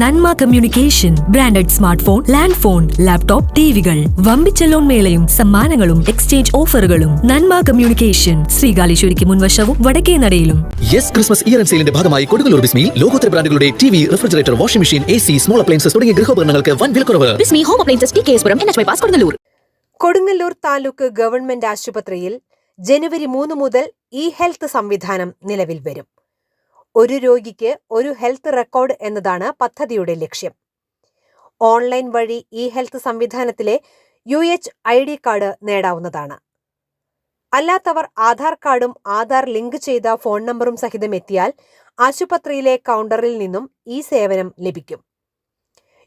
Nanma communication branded smart phone land phone laptop ടിവികൾ. വമ്പിച്ച loan മേളയും സമ്മാനങ്ങളും exchange ഓഫറുകളും. നന്മ കമ്മ്യൂണിക്കേഷൻ ശ്രീകാലേശ്വരിക്ക് മുൻവശവും വടക്കേ നടയിലും. യെസ് ക്രിസ്മസ് ഇയർ ആൻഡ് സെയിലിന്റെ ഭാഗമായി കൊടുങ്ങല്ലൂർ ബിസ്മിയിൽ ലോകോത്തര ബ്രാൻഡുകളുടെ T V refrigerator washing machine A C small appliances തുടങ്ങിയ ഗൃഹോപകരണങ്ങൾക്ക് വൻ വിലക്കുറവ് Bismi home appliances T K S N H Kodungallur. Kodungallur taluk government ആശുപത്രിയിൽ ജനുവരി മൂന്ന് മുതൽ ഇ ഹെൽത്ത് സംവിധാനം നിലവിൽ വരും. ഒരു രോഗിക്ക് ഒരു ഹെൽത്ത് റെക്കോർഡ് എന്നതാണ് പദ്ധതിയുടെ ലക്ഷ്യം. ഓൺലൈൻ വഴി E health സംവിധാനത്തിലെ U H I D card നേടാവുന്നതാണ്. അല്ലാത്തവർ ആധാർ കാർഡും ആധാർ ലിങ്ക് ചെയ്ത ഫോൺ നമ്പറും സഹിതം എത്തിയാൽ ആശുപത്രിയിലെ കൗണ്ടറിൽ നിന്നും ഈ സേവനം ലഭിക്കും.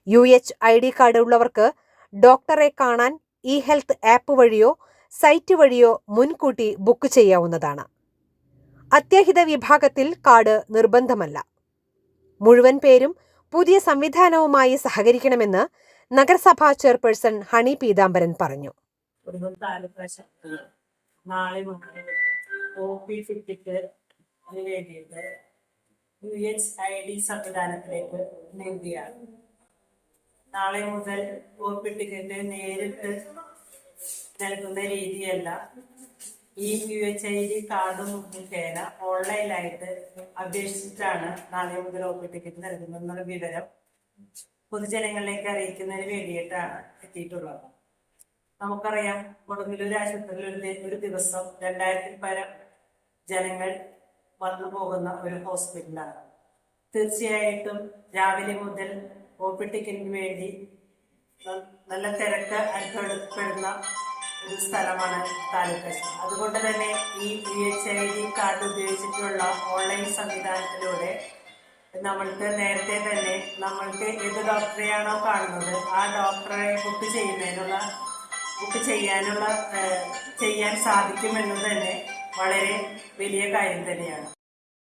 U H I D card ഉള്ളവർക്ക് ഡോക്ടറെ കാണാൻ ഇ ഹെൽത്ത് ആപ്പ് വഴിയോ സൈറ്റ് വഴിയോ മുൻകൂട്ടി ബുക്ക് ചെയ്യാവുന്നതാണ്. അത്യാഹിത വിഭാഗത്തിൽ കാർഡ് നിർബന്ധമല്ല. മുഴുവൻ പേരും പുതിയ സംവിധാനവുമായി സഹകരിക്കണമെന്ന് നഗരസഭാ ചെയർപേഴ്സൺ ഹണി പീതാംബരൻ പറഞ്ഞു. നാളെ മുതൽ ഒ പി ഫിറ്റിക്ക് വേണ്ടിയിട്ട് യു എച്ച് ഐ ഡി സംവിധാനത്തിലേക്ക് നീങ്ങുകയാണ്. നാളെ മുതൽ ഒ പി ടിക്കറ്റ് നേരിട്ട് നൽകുന്ന രീതിയല്ല ഈ U H I D card മുഖേന ഓൺലൈനായിട്ട് അപേക്ഷിച്ചിട്ടാണ് നാളെ മുതൽ പി ടിക്കറ്റ് നൽകുന്നതെന്നുള്ള വിവരം പൊതുജനങ്ങളിലേക്ക് അറിയിക്കുന്നതിന് വേണ്ടിയിട്ടാണ് എത്തിയിട്ടുള്ളത്. നമുക്കറിയാം കൊടുങ്ങല്ലൂർ ആശുപത്രിയിൽ ഒരു ദിവസം രണ്ടായിരത്തിൽ പരം ജനങ്ങൾ വന്നു പോകുന്ന ഒരു ഹോസ്പിറ്റലാണ്. തീർച്ചയായിട്ടും രാവിലെ മുതൽ ഒ ടിക്കറ്റിന് വേണ്ടി നല്ല തിരക്ക് അനുഭവപ്പെടുന്ന ഒരു സ്ഥലമാണ് താലൂക്ക്. അതുകൊണ്ട് തന്നെ ഈ P H I D card ഉപയോഗിച്ചിട്ടുള്ള ഓൺലൈൻ സംവിധാനത്തിലൂടെ നമ്മൾക്ക് നേരത്തെ തന്നെ നമ്മൾക്ക് ഏത് ഡോക്ടറെയാണോ കാണുന്നത് ആ ഡോക്ടറെ ബുക്ക് ചെയ്യുന്നതിനുള്ള ബുക്ക് ചെയ്യാനുള്ള ചെയ്യാൻ സാധിക്കുമെന്നത് തന്നെ വളരെ വലിയ കാര്യം തന്നെയാണ്.